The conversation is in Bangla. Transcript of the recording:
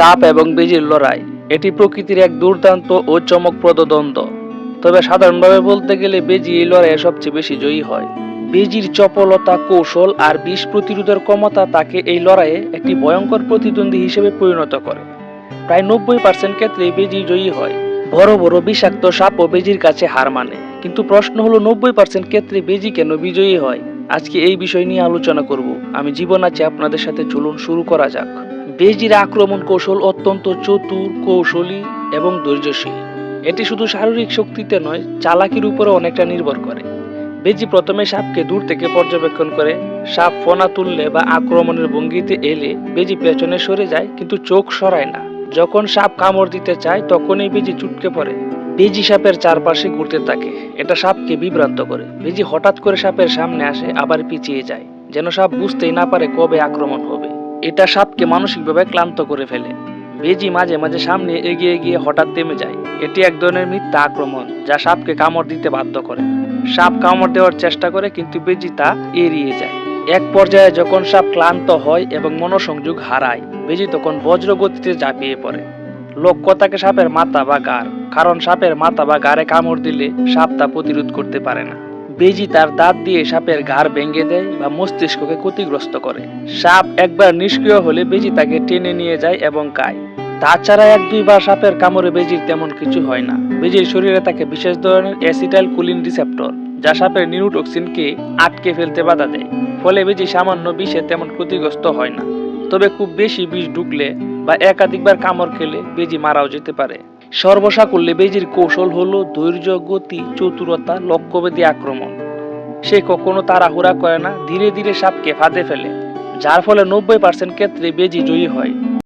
সাপ এবং বেজির লড়াই। এটি প্রকৃতির এক দুর্দান্ত ও চমকপ্রদ দ্বন্দ্ব। তবে সাধারণভাবে বলতে গেলে বেজি এই লড়াইয়ে সবচেয়ে বেশি জয়ী হয়। বেজির চপলতা, কৌশল আর বিষ প্রতিরোধের ক্ষমতা তাকে এই লড়াইয়ে একটি ভয়ঙ্কর প্রতিদ্বন্দ্বী হিসেবে পরিণত করে। প্রায় নব্বই পার্সেন্ট ক্ষেত্রে বেজি জয়ী হয়। বড় বড় বিষাক্ত সাপ ও বেজির কাছে হার মানে। কিন্তু প্রশ্ন হলো, নব্বই পার্সেন্ট ক্ষেত্রে বেজি কেন বিজয়ী হয়? আজকে এই বিষয় নিয়ে আলোচনা করব। আমি জীবন আছে আপনাদের সাথে, চলুন শুরু করা যাক। বেজির আক্রমণ কৌশল অত্যন্ত চতুর, কৌশলী এবং ধৈর্যশীল। এটি শুধু শারীরিক শক্তিতে নয়, চালাকির উপরে অনেকটা নির্ভর করে। বেজি প্রথমে সাপকে দূর থেকে পর্যবেক্ষণ করে। সাপ ফোনা তুললে বা আক্রমণের ভঙ্গিতে এলে বেজি পেছনে সরে যায়, কিন্তু চোখ সরায় না। যখন সাপ কামড় দিতে চায়, তখনই বেজি চুটকে পড়ে। বেজি সাপের চারপাশে ঘুরতে থাকে। এটা সাপকে বিভ্রান্ত করে। বেজি হঠাৎ করে সাপের সামনে আসে, আবার পিছিয়ে যায়। যেন সাপ বুঝতেই না পারে কবে আক্রমণ হবে। এটা সাপকে মানসিকভাবে ক্লান্ত করে ফেলে। বেজি মাঝে মাঝে সামনে এগিয়ে গিয়ে হঠাৎ থেমে যায়। এটি এক ধরনের মিথ্যা আক্রমণ যা সাপকে কামড় দিতে বাধ্য করে। সাপ কামড় দেওয়ার চেষ্টা করে কিন্তু বেজি তা এড়িয়ে যায়। এক পর্যায়ে যখন সাপ ক্লান্ত হয় এবং মনোসংযোগ হারায়, বেজি তখন বজ্র গতিতে ঝাঁপিয়ে পড়ে। লক্ষ্য থাকে সাপের মাথা বা গার, কারণ সাপের মাথা বা গারে কামড় দিলে সাপ তা প্রতিরোধ করতে পারে না। বেজি তার দাঁত দিয়ে সাপের ঘাড় ভেঙে দেয় বা মস্তিষ্ককে ক্ষতিগ্রস্ত করে। সাপ একবার নিষ্ক্রিয় হলে বেজি তাকে টেনে নিয়ে যায় এবং খায়। তাছাড়া এক দুইবার সাপের কামড়ে বেজির তেমন কিছু হয় না। বেজির শরীরে থাকে বিশেষ ধরনের অ্যাসিটাইল কুলিন রিসেপ্টর, যা সাপের নিউটক্সিনকে আটকে ফেলতে বাধা দেয়। ফলে বেজি সামান্য বিষে তেমন ক্ষতিগ্রস্ত হয় না। তবে খুব বেশি বিষ ঢুকলে বা একাধিকবার কামড় খেলে বেজি মারাও যেতে পারে। সর্বসাকুল্যে বেজির কৌশল হল ধৈর্য গতি চতুরতা লক্ষ্যবেদী আক্রমণ। সে কখনো তাড়াহুড়া করে না, ধীরে ধীরে সাপকে ফাঁদে ফেলে, যার ফলে নব্বই পার্সেন্ট ক্ষেত্রে বেজি জয়ী হয়।